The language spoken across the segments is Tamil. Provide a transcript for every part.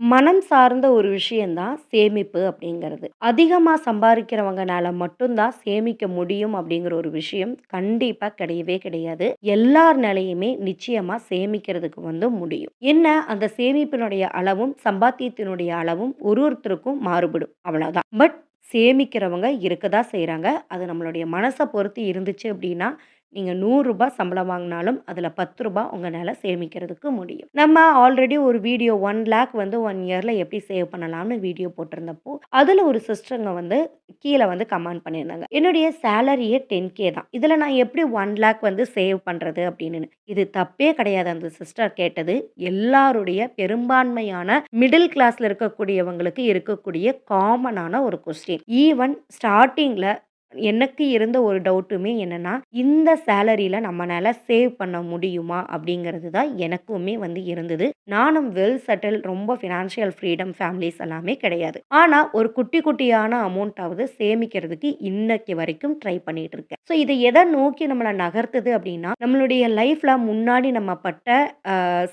மனம் சார்ந்த ஒரு விஷயந்தான் சேமிப்பு அப்படிங்கிறது. அதிகமாக சம்பாதிக்கிறவங்கனால மட்டும்தான் சேமிக்க முடியும் அப்படிங்கிற ஒரு விஷயம் கண்டிப்பாக கிடையவே கிடையாது. எல்லார் நிலையுமே நிச்சயமாக சேமிக்கிறதுக்கு வந்து முடியும். என்ன அந்த சேமிப்பினுடைய அளவும், சம்பாத்தியத்தினுடைய அளவும் ஒரு ஒருத்தருக்கும் மாறுபடும். அவ்வளோதான் பட் சேமிக்கிறவங்க இருக்க தான் செய்கிறாங்க அது நம்மளுடைய மனசை பொறுத்து இருந்துச்சு அப்படின்னா, நீங்க நூறுரூபா சம்பளம் வாங்கினாலும் அதில் பத்து ரூபா உங்களால் சேமிக்கிறதுக்கு முடியும். நம்ம ஆல்ரெடி ஒரு வீடியோ ஒன் லேக் வந்து ஒன் இயரில் எப்படி சேவ் பண்ணலாம்னு வீடியோ போட்டிருந்தப்போ, அதில் ஒரு சிஸ்டருங்க வந்து கீழே வந்து கமெண்ட் பண்ணியிருந்தாங்க. என்னுடைய சேலரியே டென் கே தான். இதில் நான் எப்படி ஒன் லேக் வந்து சேவ் பண்ணுறது அப்படின்னு இது தப்பே கிடையாது அந்த சிஸ்டர் கேட்டது. எல்லாருடைய பெரும்பான்மையான மிடில் கிளாஸில் இருக்கக்கூடியவங்களுக்கு இருக்கக்கூடிய காமனான ஒரு கொஸ்டின். ஈவன் ஸ்டார்டிங்கில் எனக்கு இருந்த ஒரு டவுட்டுமே என்னென்னா இந்த சேலரியில் நம்மளால சேவ் பண்ண முடியுமா? அப்படிங்கிறது தான் எனக்குமே வந்து இருந்தது. நானும் வெல் செட்டில் ரொம்ப ஃபினான்ஷியல் ஃப்ரீடம் ஃபேமிலிஸ் எல்லாமே கிடையாது. ஆனால் ஒரு குட்டி குட்டியான அமௌண்ட்டாவது சேமிக்கிறதுக்கு இன்னைக்கு வரைக்கும் ட்ரை பண்ணிட்டு இருக்கேன். ஸோ இதை எதை நோக்கி நம்மளை நகர்த்துது அப்படின்னா, நம்மளுடைய லைஃப்பில் முன்னாடி நம்ம பட்ட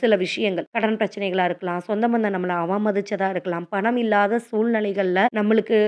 சில விஷயங்கள். கடன் பிரச்சனைகளாக இருக்கலாம், சொந்த பந்தம் நம்மளை அவமதிச்சதாக இருக்கலாம், பணம் இல்லாத சூழ்நிலைகளில் நம்மளுக்கு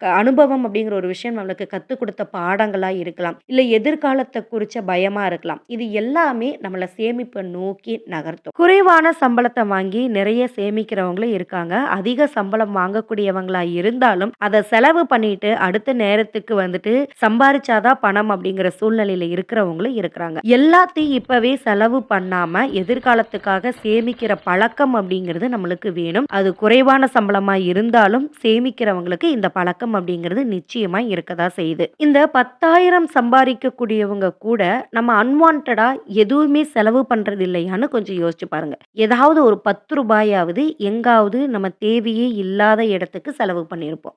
க அனுபவம் அப்படிங்கிற ஒரு விஷயம் நம்மளுக்கு கத்துக் கொடுத்த பாடங்களா இருக்கலாம். இல்ல எதிர்காலத்தை குறிச்ச பயமா இருக்கலாம். இது எல்லாமே நம்மள சேமிப்பை நோக்கி நகர்த்தும். குறைவான சம்பளத்தை வாங்கி நிறைய சேமிக்கிறவங்களும் இருக்காங்க. அதிக சம்பளம் வாங்கக்கூடியவங்களா இருந்தாலும், அத செலவு பண்ணிட்டு அடுத்த நேரத்துக்கு வந்துட்டு சம்பாரிச்சாதான் பணம் அப்படிங்கிற சூழ்நிலையில இருக்கிறவங்களும் இருக்கிறாங்க. எல்லாத்தையும் இப்பவே செலவு பண்ணாம, எதிர்காலத்துக்காக சேமிக்கிற பழக்கம் அப்படிங்கிறது நம்மளுக்கு வேணும். அது குறைவான சம்பளமா இருந்தாலும், சேமிக்கிறவங்களுக்கு இந்த பழக்கம் அப்படிங்கிறது நிச்சயமா இருக்க தான் தெரியுது இந்த பத்தாயிரம் சம்பாதிக்கக்கூடியவங்க கூட, நம்ம அன்வான்டா எதுவுமே செலவு பண்றது இல்லையான்னு கொஞ்சம் யோசிச்சு பாருங்க. ஏதாவது ஒரு பத்து ரூபாயாவது எங்காவது நம்ம தேவையே இல்லாத இடத்துக்கு செலவு பண்ணியிருப்போம்.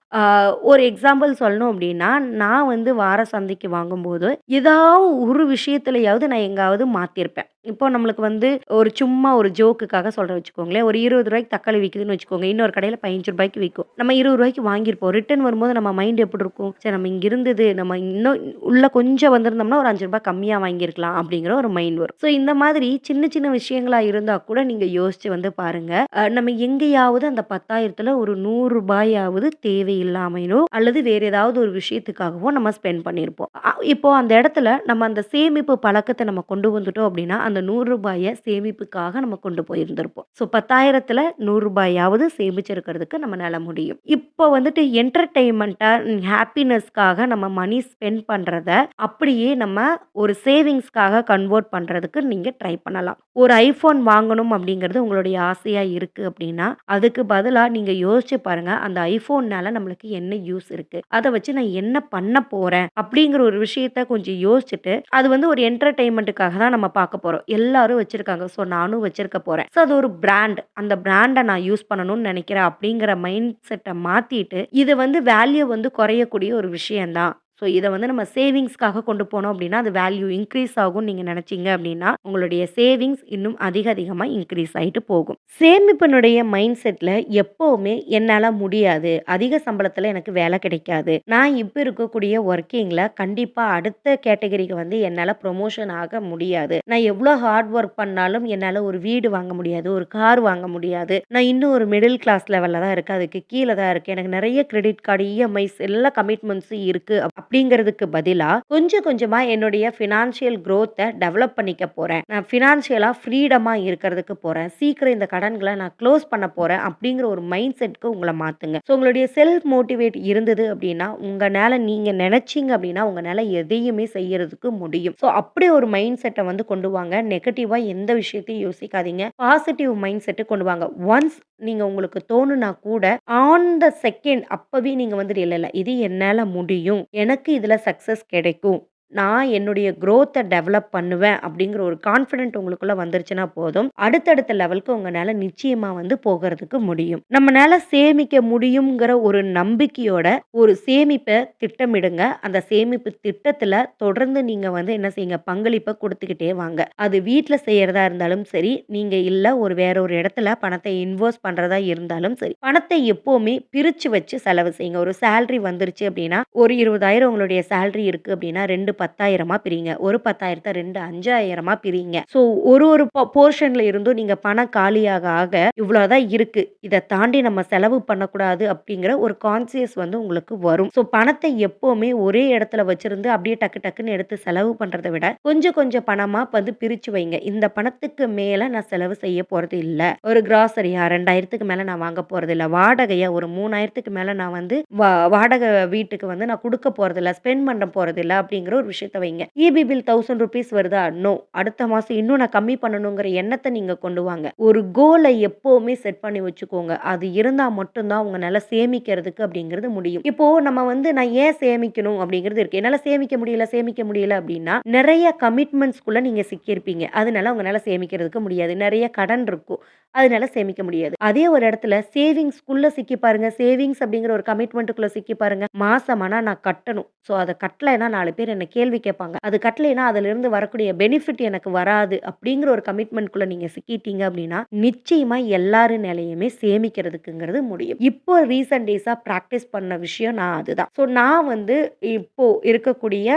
ஒரு எக்ஸாம்பிள் சொல்லணும் அப்படின்னா, நான் வந்து வார சந்தைக்கு வாங்கும்போது, ஏதாவது ஒரு விஷயத்துலையாவது நான் எங்காவது மாத்தியிருப்பேன். இப்போ நம்மளுக்கு வந்து ஒரு சும்மா ஒரு ஜோக்குக்காக சொல்றேன் வச்சுக்கோங்களேன். ஒரு இருபது ரூபாய்க்கு தக்காளி விற்குதுன்னு வச்சுக்கோங்க. இன்னொரு கடையில் பதினஞ்சு ரூபாய்க்கு விற்கும் நம்ம இருபது ரூபாய்க்கு வாங்கியிருப்போம். ரிட்டர்ன் வரும்போது நம்ம மைண்ட் எப்படி இருக்கும்? சரி நம்ம இங்கே இருந்தது, நம்ம இன்னும் உள்ளே கொஞ்சம் வந்திருந்தோம்னா ஒரு அஞ்சு ரூபாய் கம்மியாக வாங்கியிருக்கலாம் அப்படிங்கிற ஒரு மைண்ட் வரும். ஸோ இந்த மாதிரி சின்ன சின்ன விஷயங்களாக இருந்தால் கூட நீங்கள் யோசிச்சு வந்து பாருங்க. நம்ம எங்கேயாவது அந்த 10,000த்துல ஒரு நூறு ரூபாயாவது தேவையில்லாமையோ, அல்லது வேறு ஏதாவது ஒரு விஷயத்துக்காகவோ நம்ம ஸ்பெண்ட் பண்ணியிருப்போம். இப்போது இப்போ அந்த இடத்துல நம்ம அந்த சேமிப்பு பழக்கத்தை நம்ம கொண்டு வந்துட்டோம் அப்படின்னா, அந்த நூறுரூபாயை சேமிப்புக்காக நம்ம கொண்டு போயிருந்திருப்போம். ஸோ பத்தாயிரத்தில் நூறுரூபாயாவது சேமிச்சிருக்கிறதுக்கு நம்மளால முடியும். இப்போ வந்துட்டு என்டர்டெயின்மென்ட்டா, ஹாப்பினஸ்க்காக நம்ம மணி ஸ்பெண்ட் பண்றத, அப்படியே நம்ம ஒரு சேவிங்ஸ்க்காக கன்வெர்ட் பண்றதுக்கு நீங்க ட்ரை பண்ணலாம். ஒரு ஐஃபோன் வாங்கணும் அப்படிங்கிறது உங்களுடைய ஆசையா இருக்கு அப்படின்னா, அதுக்கு பதிலாக நீங்க யோசிச்சு பாருங்க. அந்த iPhoneனால நம்மளுக்கு என்ன யூஸ் இருக்கு? அதை வச்சு நான் என்ன பண்ண போறேன்? அப்படிங்கிற ஒரு விஷயத்த கொஞ்சம் யோசிச்சுட்டு, அது வந்து ஒரு என்டர்டெயின்மெண்ட்டுக்காக தான் நம்ம பார்க்க போறோம். எல்லாரும் வச்சிருக்காங்க. ஸோ நானும் வச்சிருக்க போறேன். ஸோ அது ஒரு பிராண்ட். அந்த பிராண்டை நான் யூஸ் பண்ணணும்னு நினைக்கிறேன் அப்படிங்கிற மைண்ட் செட்டை மாத்திட்டு, இது வந்து வேல்யூ வந்து குறையக்கூடிய ஒரு விஷயம்தான் ஸோ இதை வந்து நம்ம சேவிங்ஸ்க்காக கொண்டு போனோம் அப்படின்னா, அது வேல்யூ இன்க்ரீஸ் ஆகும் நீங்கள் நினச்சிங்க அப்படின்னா, உங்களுடைய சேவிங்ஸ் இன்னும் அதிக அதிகமாக இன்க்ரீஸ் ஆகிட்டு போகும். சேமிப்பினுடைய மைண்ட் செட்டில் எப்போவுமே என்னால் முடியாது. அதிக சம்பளத்தில் எனக்கு வேலை கிடைக்காது. நான் இப்போ இருக்கக்கூடிய ஒர்க்கிங்கில் கண்டிப்பாக அடுத்த கேட்டகரிக்கு வந்து என்னால் ப்ரமோஷன் ஆக முடியாது. நான் எவ்வளோ ஹார்ட் ஒர்க் பண்ணாலும் என்னால் ஒரு வீடு வாங்க முடியாது. ஒரு கார் வாங்க முடியாது. நான் இன்னும் ஒரு மிடில் கிளாஸ் லெவலில் தான் இருக்கேன். அதுக்கு கீழே தான் இருக்கேன். எனக்கு நிறைய கிரெடிட் கார்டு, இஎம்ஐஸ் எல்லா கமிட்மெண்ட்ஸும் இருக்குது அப்படிங்கிறதுக்கு பதிலா, கொஞ்சம் கொஞ்சமா என்னுடைய ஃபினான்ஷியல் க்ரோத்தை டெவலப் பண்ணிக்க போறேன். நான் ஃபினான்ஷியலாக ஃப்ரீடமா இருக்கிறதுக்கு போறேன். சீக்கிரம் இந்த கடன்களை நான் க்ளோஸ் பண்ண போறேன். அப்படிங்கிற ஒரு மைண்ட் செட்க்கு உங்களை மாத்துங்க. ஸோ உங்களுடைய செல்ஃப் மோட்டிவேட் இருந்தது அப்படின்னா, உங்கனால நீங்க நினைச்சீங்க அப்படின்னா, உங்களால் எதையுமே செய்யறதுக்கு முடியும். ஸோ அப்படி ஒரு மைண்ட் செட்டை வந்து கொண்டு வாங்க. நெகட்டிவா எந்த விஷயத்தையும் யோசிக்காதீங்க. பாசிட்டிவ் மைண்ட் செட்டு கொண்டு வாங்க. ஒன்ஸ் நீங்க உங்களுக்கு தோணுனா கூட, ஆன் த செகண்ட் அப்பவே நீங்க வந்துட்டு இல்லை இல்லை இது என்னால முடியும். ஏன்னா எனக்கு இதுல சக்ஸஸ் கிடைக்கும். நான் என்னுடைய க்ரோத்தை டெவலப் பண்ணுவேன் அப்படிங்கிற ஒரு கான்ஃபிடென்ட் உங்களுக்குள்ளே வந்துருச்சுன்னா போதும். அடுத்தடுத்த லெவலுக்கு உங்களால் நிச்சயமாக வந்து போகிறதுக்கு முடியும். நம்மளால் சேமிக்க முடியுங்கிற ஒரு நம்பிக்கையோட ஒரு சேமிப்பை திட்டமிடுங்க. அந்த சேமிப்பு திட்டத்தில் தொடர்ந்து நீங்கள் வந்து என்ன செய்யுங்க, பங்களிப்பை கொடுத்துக்கிட்டே வாங்க. அது வீட்டில் செய்கிறதா இருந்தாலும் சரி, நீங்கள் இல்லை ஒரு வேற ஒரு இடத்துல பணத்தை இன்வெஸ்ட் பண்ணுறதா இருந்தாலும் சரி, பணத்தை எப்போவுமே பிரித்து வச்சு செலவு செய்யுங்க. ஒரு சேலரி வந்துருச்சு அப்படின்னா, ஒரு 20,000 உங்களுடைய சேலரி இருக்குது அப்படின்னா, ரெண்டு பத்தாயிரமா பிரிங்க. ஒரு பத்தாயிரத்தை ரெண்டு அஞ்சாயிரமா பிரிங்க. ஸோ ஒரு ஒரு போர்ஷன்ல இருந்தும் நீங்க பணம் காலியாக ஆக இவ்வளோதான் இருக்கு. இதை தாண்டி நம்ம செலவு பண்ணக்கூடாது அப்படிங்கிற ஒரு கான்சியஸ் வந்து உங்களுக்கு வரும். ஸோ பணத்தை எப்போவுமே ஒரே இடத்துல வச்சிருந்து அப்படியே டக்கு டக்குன்னு எடுத்து செலவு பண்றதை விட கொஞ்சம் கொஞ்சம் பணமா வந்து பிரிச்சு வைங்க. இந்த பணத்துக்கு மேல நான் செலவு செய்ய போறது இல்ல. ஒரு கிராசரியா ரெண்டாயிரத்துக்கு மேல நான் வாங்க போறது இல்ல. வாடகையா ஒரு மூணாயிரத்துக்கு மேல நான் வந்து வா- வாடகை வீட்டுக்கு வந்து நான் கொடுக்க போறது இல்ல. ஸ்பெண்ட் பண்ண போறது இல்ல அப்படிங்கிற ஒரு விஷயத்த வைங்க. இபி பில் தௌசண்ட் ருபீஸ் வருதா? நோ அடுத்த மாசம் இன்னும் நான் கம்மி பண்ணணுங்கிற எண்ணத்தை நீங்க கொண்டு வாங்க. ஒரு கோலை எப்பவுமே செட் பண்ணி வச்சுக்கோங்க. அது இருந்தா மட்டும்தான் உங்களால சேமிக்கிறதுக்கு அப்படிங்கிறது முடியும். இப்போ நம்ம வந்து நான் ஏன் சேமிக்கணும் அப்படிங்கிறது இருக்கு. என்னால சேமிக்க முடியல சேமிக்க முடியல அப்படின்னா நிறைய கமிட்மெண்ட்ஸ்குள்ளே நீங்க சிக்கியிருப்பீங்க. அதனால உங்களால சேமிக்கிறதுக்கு முடியாது. நிறைய கடன் இருக்கும். அதனால சேமிக்க முடியாது. அதே ஒரு இடத்துல சேவிங்ஸ்குள்ள சிக்கி பாருங்க. சேவிங்ஸ் அப்படிங்கிற ஒரு கமிட்மெண்ட்டுக்குள்ள சிக்கி பாருங்க. மாசமானா நான் கட்டணும். ஸோ அதை கட்டலைன்னா நாலு பேர் என்ன கேள்வி கேட்பாங்க. அது கட்டலைன்னா அதுல இருந்து வரக்கூடிய பெனிஃபிட் எனக்கு வராது அப்படிங்கிற ஒரு கமிட்மெண்ட்குள்ள நீங்க சிக்கிட்டீங்க அப்படின்னா நிச்சயமா எல்லாரும் நிலையுமே சேமிக்கிறதுக்குங்கிறது முடியும். இப்போ ரீசன்ட் டேஸா ப்ராக்டிஸ் பண்ண விஷயம் நான் அதுதான். ஸோ நான் வந்து இப்போ இருக்கக்கூடிய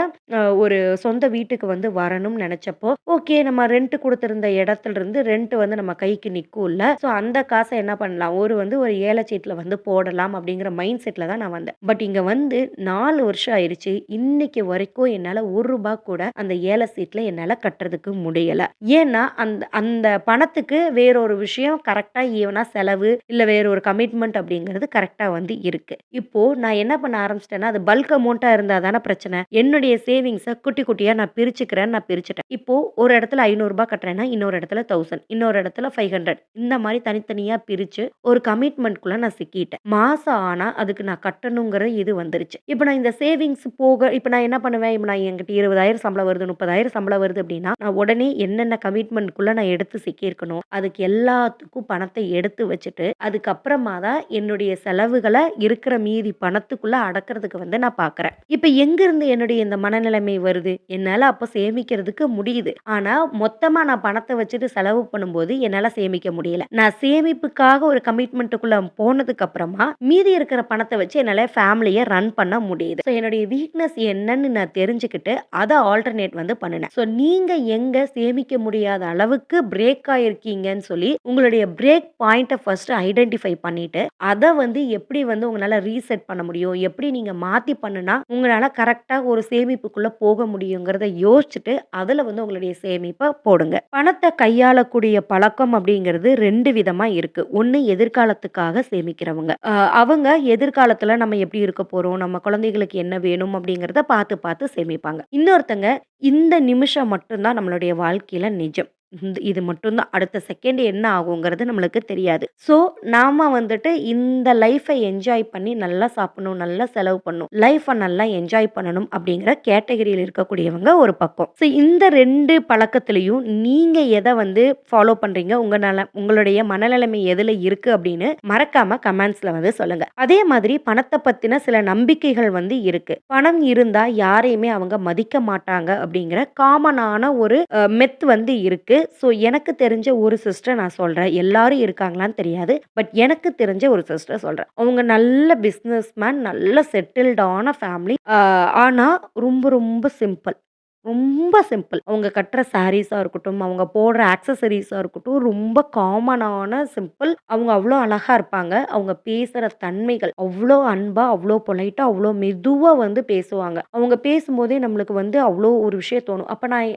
ஒரு சொந்த வீட்டுக்கு வந்து வரணும்னு நினைச்சப்போ ஓகே நம்ம ரெண்ட் கொடுத்திருந்த இடத்துல இருந்து ரெண்ட் வந்து நம்ம கைக்கு நிற்கும். நிற்கும்ல ஸோ அந்த காசை என்ன பண்ணலாம்? ஒரு வந்து ஒரு ஏலச்சீட்டில் வந்து போடலாம் அப்படிங்கிற மைண்ட் செட்டில் தான் நான் வந்தேன். பட் இங்கே வந்து நாலு வருஷம் ஆயிடுச்சு இன்னைக்கு வரைக்கும் என்னால் ஒரு ரூபாய் கூட அந்த ஏல சீட்டில் என்னால் கட்டுறதுக்கு முடியலை. ஏன்னா அந்த அந்த பணத்துக்கு வேறொரு விஷயம் கரெக்டாக ஈவனாக செலவு இல்லை வேற ஒரு கமிட்மெண்ட் அப்படிங்கிறது கரெக்டாக வந்து இருக்கு. இப்போ நான் என்ன பண்ண ஆரம்பிச்சிட்டேன்னா அது பல்க் அமௌண்ட்டாக இருந்தால் தானே பிரச்சனை. என்னுடைய சேவிங்ஸை குட்டி குட்டியாக நான் பிரிச்சுக்கிறேன் நான் பிரிச்சுட்டேன். இப்போ ஒரு இடத்துல ஐநூறுரூபா கட்டுறேன்னா இன்னொரு இடத்துல தௌசண்ட் இன்னொரு இடத்துல ஃபைவ் ஹண்ட்ரட் இந்த மாதிரி தனித்தனியாக பிரித்து ஒரு கமிட்மெண்ட்குள்ளே நான் சிக்கிட்டேன். மாதம் ஆனால் அதுக்கு நான் கட்டணுங்கிற இது வந்துருச்சு. இப்போ நான் இந்த சேவிங்ஸ் போக இப்போ நான் என்ன பண்ணுவேன்? இப்போ நான் என்கிட்ட இருபதாயிரம் சம்பளம் வருது முப்பதாயிரம் சம்பளம் வருது அப்படின்னா நான் உடனே என்னென்ன கமிட்மெண்ட்குள்ளே நான் எடுத்து சிக்கியிருக்கணும்? அதுக்கு எல்லாத்துக்கும் பணத்தை எடுத்து வச்சுட்டு அதுக்கப்புறமா தான் என்னுடைய செலவுகளை இருக்கிற மீதி பணத்துக்குள்ளே அடக்கிறதுக்கு வந்து நான் பார்க்குறேன் இப்போ எங்கேருந்து என்னுடைய இந்த மனநிலைமை வருது? என்னால் அப்போ சேமிக்கிறதுக்கு முடியுது. ஆனால் மொத்தமாக நான் பணத்தை வச்சுட்டு செலவு பண்ணும்போது என்னால் சேமிக்க முடியும் முடியல. நான் சேமிப்புக்காக ஒரு கமிட்மெண்ட்டுக்குள்ள போனதுக்கு அப்புறமா மீதி இருக்கிற பணத்தை வச்சு என்னால் ஃபேமிலியை ரன் பண்ண முடியுது. ஸோ என்னுடைய வீக்னஸ் என்னன்னு நான் தெரிஞ்சுக்கிட்டு அதை ஆல்டர்னேட் வந்து பண்ணினேன். ஸோ நீங்கள் எங்கே சேமிக்க முடியாத அளவுக்கு பிரேக் ஆயிருக்கீங்கன்னு சொல்லி உங்களுடைய பிரேக் பாயிண்ட்டை ஃபர்ஸ்ட் ஐடென்டிஃபை பண்ணிட்டு அதை வந்து எப்படி வந்து உங்களால் ரீசெட் பண்ண முடியும்? எப்படி நீங்கள் மாற்றி பண்ணுனா உங்களால் கரெக்டாக ஒரு சேமிப்புக்குள்ளே போக முடியுங்கிறத யோசிச்சுட்டு அதில் வந்து உங்களுடைய சேமிப்பை போடுங்க. பணத்தை கையாளக்கூடிய பழக்கம் அப்படிங்கிறது ரெண்டு விதமாக இருக்குது ஒன்று எதிர்காலத்துக்காக சேமிக்கிறவங்க. அவங்க எதிர்காலத்தில் நம்ம எப்படி இருக்க போகிறோம் நம்ம குழந்தைகளுக்கு என்ன வேணும் அப்படிங்கிறத பார்த்து பார்த்து சேமிப்பாங்க. இன்னொருத்தங்க இந்த நிமிஷம் மட்டும்தான் நம்மளுடைய வாழ்க்கையில் நிஜம். இந்த இது மட்டும்தான். அடுத்த செகண்ட் என்ன ஆகுங்கிறது நம்மளுக்கு தெரியாது. ஸோ நாம வந்துட்டு இந்த லைஃப்பை என்ஜாய் பண்ணி நல்லா சாப்பிடணும் நல்லா செலவு பண்ணணும். லைஃப்பை நல்லா என்ஜாய் பண்ணணும் அப்படிங்கிற கேட்டகரியில் இருக்கக்கூடியவங்க ஒரு பக்கம். ஸோ இந்த ரெண்டு பழக்கத்துலேயும் நீங்கள் எதை வந்து ஃபாலோ பண்ணுறீங்க உங்கள் நல உங்களுடைய மனநிலைமை எதில் இருக்குது அப்படின்னு மறக்காம கமெண்ட்ஸில் வந்து சொல்லுங்கள் அதே மாதிரி பணத்தை பற்றின சில நம்பிக்கைகள் வந்து இருக்குது பணம் இருந்தால் யாரையுமே அவங்க மதிக்க மாட்டாங்க அப்படிங்கிற காமனான ஒரு மெத் வந்து இருக்குது ஸோ எனக்கு தெரிஞ்ச ஒரு சிஸ்டர் நான் சொல்கிறேன் எல்லாரும் இருக்காங்களான்னு தெரியாது பட் எனக்கு தெரிஞ்ச ஒரு சிஸ்டர் சொல்கிறேன் அவங்க நல்ல பிஸ்னஸ் மேன் நல்ல செட்டில்டான ஃபேமிலி ஆனால் ரொம்ப ரொம்ப சிம்பிள் ரொம்ப சிம்பிள். அவங்க கட்டுற சாரீஸாக இருக்கட்டும் அவங்க போடுற ஆக்சசரிஸாக இருக்கட்டும் ரொம்ப காமனான சிம்பிள். அவங்க அவ்வளோ அழகாக இருப்பாங்க. அவங்க பேசுகிற தன்மைகள் அவ்வளோ அன்பாக அவ்வளோ பொலைட்டாக அவ்வளோ மெதுவாக வந்து பேசுவாங்க. அவங்க பேசும்போதே நம்மளுக்கு வந்து அவ்வளோ ஒரு விஷயம் தோணும். அப்போ நான்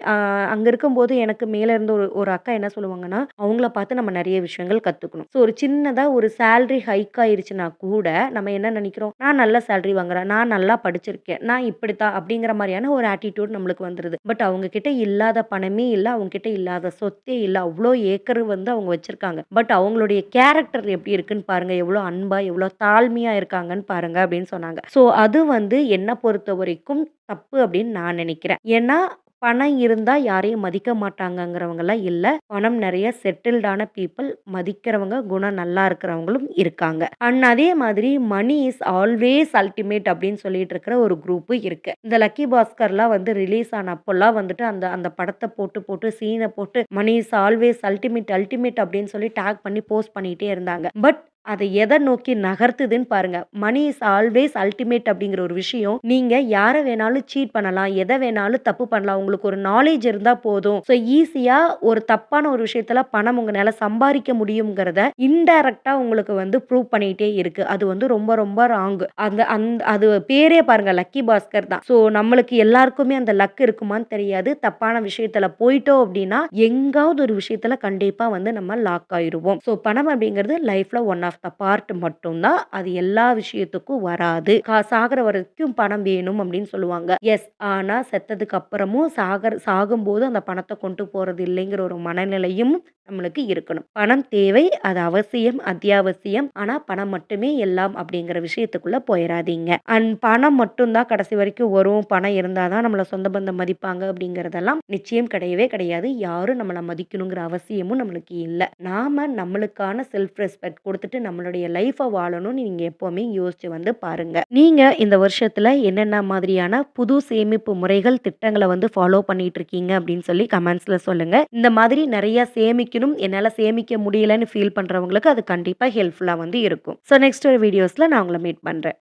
அங்கே இருக்கும்போது எனக்கு மேலே இருந்து ஒரு ஒரு அக்கா என்ன சொல்லுவாங்கன்னா அவங்கள பார்த்து நம்ம நிறைய விஷயங்கள் கற்றுக்கணும் ஸோ ஒரு சின்னதாக ஒரு சேல்ரி ஹைக் ஆயிருச்சுன்னா கூட நம்ம என்ன நினைக்கிறோம்? நான் நல்ல சேல்ரி வாங்குறேன். நான் நல்லா படிச்சிருக்கேன். நான் இப்படித்தான் அப்படிங்கிற மாதிரியான ஒரு ஆட்டிடியூட் நம்மளுக்கு வந்து வந்துடுது பட் அவங்க கிட்ட இல்லாத பணமே இல்லை அவங்க கிட்ட இல்லாத சொத்தே இல்லை. அவ்வளோ ஏக்கர் வந்து அவங்க வச்சிருக்காங்க. பட் அவங்களுடைய கேரக்டர் எப்படி இருக்குன்னு பாருங்க. எவ்வளோ அன்பா எவ்வளோ தாழ்மையா இருக்காங்கன்னு பாருங்க அப்படின்னு சொன்னாங்க. ஸோ அது வந்து என்னை பொறுத்த வரைக்கும் தப்பு அப்படின்னு நான் நினைக்கிறேன். ஏன்னா பணம் இருந்தால் யாரையும் மதிக்க மாட்டாங்கங்கிறவங்கலாம் இல்லை. பணம் நிறைய செட்டில்டான பீப்புள் மதிக்கிறவங்க குணம் நல்லா இருக்கிறவங்களும் இருக்காங்க. அண்ட் அதே மாதிரி மணி இஸ் ஆல்வேஸ் அல்டிமேட் அப்படின்னு சொல்லிட்டு இருக்கிற ஒரு குரூப்பு இருக்கு. இந்த லக்கி பாஸ்கர்லாம் வந்து ரிலீஸ் ஆன அப்போல்லாம் வந்துட்டு அந்த அந்த படத்தை போட்டு போட்டு சீனை போட்டு money is always ultimate ultimate அப்படின்னு சொல்லி டேக் பண்ணி போஸ்ட் பண்ணிட்டே இருந்தாங்க. பட் அதை எதை நோக்கி நகர்த்துதுன்னு பாருங்க. மணி இஸ் ஆல்வேஸ் அல்டிமேட் அப்படிங்கிற ஒரு விஷயம், நீங்க யாரை வேணாலும் சீட் பண்ணலாம். எதை வேணாலும் தப்பு பண்ணலாம். உங்களுக்கு ஒரு நாலேஜ் இருந்தா போதும். ஸோ ஈஸியா ஒரு தப்பான ஒரு விஷயத்துல பணம் உங்களால சம்பாதிக்க முடியுங்கிறத இன்டைரக்டா உங்களுக்கு வந்து ப்ரூவ் பண்ணிட்டே இருக்கு. அது வந்து ரொம்ப ரொம்ப ராங். அந்த அந்த அது பேரே பாருங்க லக்கி பாஸ்கர் தான். ஸோ நம்மளுக்கு எல்லாருக்குமே அந்த லக் இருக்குமான்னு தெரியாது. தப்பான விஷயத்துல போயிட்டோம் அப்படின்னா, எங்காவது ஒரு விஷயத்துல கண்டிப்பா வந்து நம்ம லாக் ஆயிடுவோம் ஸோ பணம் அப்படிங்கிறது லைஃப்ல ஒன் ஆஃப் த பார்ட் மட்டும்தான் அது எல்லா விஷயத்துக்கும் வராது. கா வரைக்கும் பணம் வேணும் அப்படின்னு சொல்லுவாங்க. எஸ். ஆனால் செத்ததுக்கு அப்புறமும் சாகர் சாகும்போது அந்த பணத்தை கொண்டு போகிறது இல்லைங்கிற ஒரு மனநிலையும் நம்மளுக்கு இருக்கணும். பணம் தேவை. அது அவசியம், அத்தியாவசியம். ஆனால் பணம் மட்டுமே எல்லாம் அப்படிங்கிற விஷயத்துக்குள்ள போயிடாதீங்க அண்ட் பணம் மட்டும்தான் கடைசி வரைக்கும் வரும். பணம் இருந்தால் தான் நம்மளை சொந்த பந்தம் மதிப்பாங்க அப்படிங்கிறதெல்லாம் நிச்சயம் கிடையவே கிடையாது. யாரும் நம்மளை மதிக்கணுங்கிற அவசியமும் நம்மளுக்கு இல்லை நாம் நம்மளுக்கான செல்ஃப் ரெஸ்பெக்ட் கொடுத்துட்டு நம்மளுடைய லைஃப்பை வாழணும்னு நீங்கள் எப்போவுமே யோசிச்சு வந்து பாருங்கள் நீங்கள் இந்த வருஷத்தில் என்னென்ன மாதிரியான புது சேமிப்பு முறைகள், திட்டங்களை வந்து ஃபாலோ பண்ணிட்டு இருக்கீங்க அப்படின்னு சொல்லி கமெண்ட்ஸில் சொல்லுங்கள் இந்த மாதிரி நிறைய சேமிக்கணும், என்னால் சேமிக்க முடியலன்னு ஃபீல் பண்ணுறவங்களுக்கு அது கண்டிப்பாக ஹெல்ப்ஃபுல்லாக வந்து இருக்கும். ஸோ நெக்ஸ்ட் ஒரு வீடியோஸில் நான் உங்களை மீட் பண்ணுறேன்